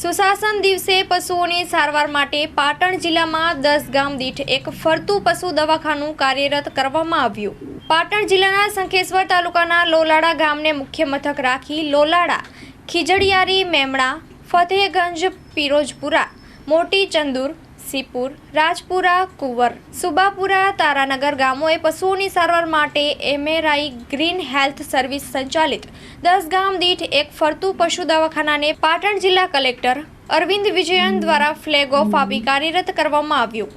સુશાસન દિવસે પશુઓની સારવાર માટે પાટણ જિલ્લામાં દસ ગામ દીઠ એક ફરતું પશુ દવાખાનું કાર્યરત કરવામાં આવ્યું. પાટણ જિલ્લાના શંખેશ્વર તાલુકાના લોલાડા ગામને મુખ્ય મથક રાખી લોલાડા ખીજડીયારી, મેમણા, ફતેહગંજ, પિરોજપુરા, મોટી ચંદુર સિપુર, રાજપુરા, કુંવર, સુબાપુરા, તારાનગર ગામોએ પશુઓની સારવાર માટે એમએરઆઈ ગ્રીન હેલ્થ સર્વિસ સંચાલિત. દસ ગામ દીઠ એક ફરતું પશુ દવાખાનાને પાટણ જિલ્લા કલેક્ટર અરવિંદ વિજયન દ્વારા ફ્લેગ ઓફ આપી કાર્યરત કરવામાં આવ્યું.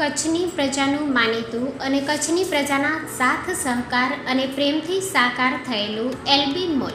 કચ્છની પ્રજાનું માનીતું અને કચ્છની પ્રજાના સાથ સહકાર અને પ્રેમથી સાકાર થયેલું એલબી મોલ.